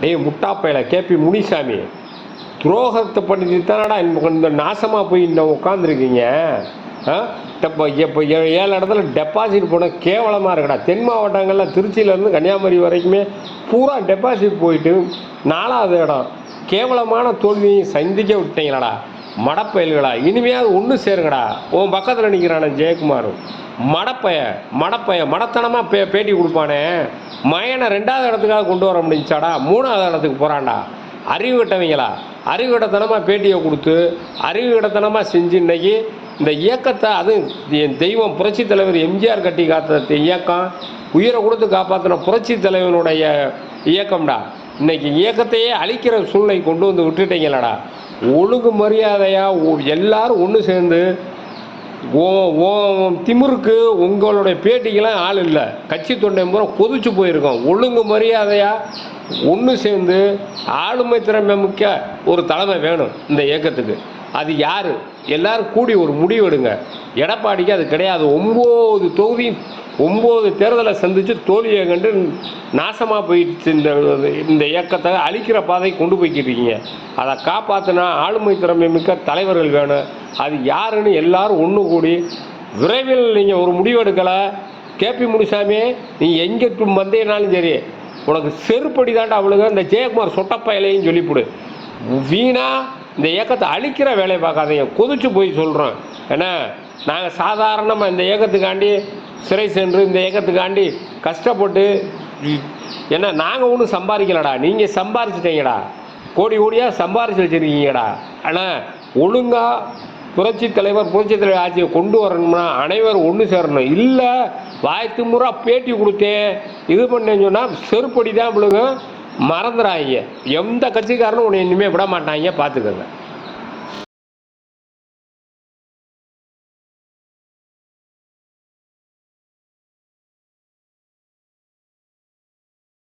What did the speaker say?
டேய் முட்டாப்பையில கேபி முனிசாமி. துரோகத்தை பண்ணிட்டு தானடா இந்த நாசமாக போய் இன்னும் உட்காந்துருக்கீங்க இப்போ இப்போ ஏழு இடத்துல டெபாசிட் போன கேவலமாக இருக்குடா. தென் மாவட்டங்களில் திருச்சியிலேருந்து கன்னியாகுமரி வரைக்குமே பூரா டெபாசிட் போயிட்டு நாலாவது இடம். கேவலமான தோல்வியை சந்திக்க விட்டீங்களடா. மடப்பயல்களா? இனிமையாவது ஒன்று சேருங்கடா. உன் பக்கத்தில் நிற்கிறானே ஜெயக்குமார். மடப்பைய மடப்பைய மடத்தனமாக பே பேட்டி கொடுப்பானே. மயனை ரெண்டாவது இடத்துக்காக கொண்டு வர முடிஞ்சாடா மூணாவது இடத்துக்கு போகிறான்டா அறிவு கட்டவங்களா? அறிவு கட்டத்தனமாக பேட்டியை கொடுத்து அறிவு கட்டத்தனமாக செஞ்சு இன்னைக்கு இந்த இயக்கத்தை அதுவும் என் தெய்வம் புரட்சி தலைவர் எம்ஜிஆர் கட்டி காத்த இயக்கம் உயிரை கொடுத்து காப்பாற்றின புரட்சி தலைவனுடைய இயக்கம்டா. இன்னைக்கு இயக்கத்தையே அழிக்கிற சூழ்நிலை கொண்டு வந்து விட்டுட்டீங்களடா. ஒழுங்கு மரியாதையாக எல்லாரும் ஒன்று சேர்ந்து ஓ ஓ திமிருக்கு உங்களுடைய பேட்டிக்கெல்லாம் ஆள் இல்லை. கட்சி தொண்டை பூரா கொதிச்சு போயிருக்கோம். ஒழுங்கு மரியாதையாக ஒன்று சேர்ந்து ஆளுமை திறமை மிக்க ஒரு தலைமை வேணும் இந்த இயக்கத்துக்கு. அது யார்? எல்லாரும் கூடி ஒரு முடிவு எடுங்க எடப்பாடிக்கு அது கிடையாது. ஒம்பது தொகுதியும் ஒம்பது தேர்தலை சந்தித்து தோல்வியை கண்டு நாசமாக போயிடுச்சு இந்த இந்த இயக்கத்தை அழிக்கிற பாதையை கொண்டு போய்கிட்டு இருக்கீங்க அதை காப்பாற்றினா ஆளுமை திறமை மிக்க தலைவர்கள் வேணும். அது யாருன்னு எல்லாரும் ஒன்று கூடி விரைவில் நீங்கள் ஒரு முடிவு எடுக்கலை. கேபி முனிசாமி நீ எங்கே வந்தேனாலும் சரி உனக்கு செருப்படி தாண்டா அவளுக்கு இந்த ஜெயக்குமார் சொட்டப்பயலையும் சொல்லிவிடு. வீணா இந்த இயக்கத்தை அழிக்கிற வேலையை பார்க்காதீங்க. கொதிச்சு போய் சொல்கிறோம் ஏன்னா நாங்கள் சாதாரணமாக இந்த இயக்கத்துக்காண்டி சிறை சென்று இந்த இயக்கத்துக்காண்டி கஷ்டப்பட்டு ஏன்னா நாங்கள் ஒன்றும் சம்பாதிக்கலடா நீங்கள் சம்பாரிச்சிட்டீங்கடா கோடி கோடியாக சம்பாரிச்சு வச்சுருக்கீங்கடா. ஆனால் ஒழுங்காக புரட்சி தலைவர் புரட்சி தலைவர் ஆட்சியை கொண்டு வரணும்னா அனைவரும் ஒன்று சேரணும். இல்லை வாய்த்து முறை பேட்டி கொடுத்தேன் இது பண்ணேன்னு சொன்னால் செருப்படி தான் விழுங்க மறந்துடாங்க எந்த கட்சிக்காரனும் உன்னை இனிமேல் விட மாட்டாங்க பார்த்துக்கோங்க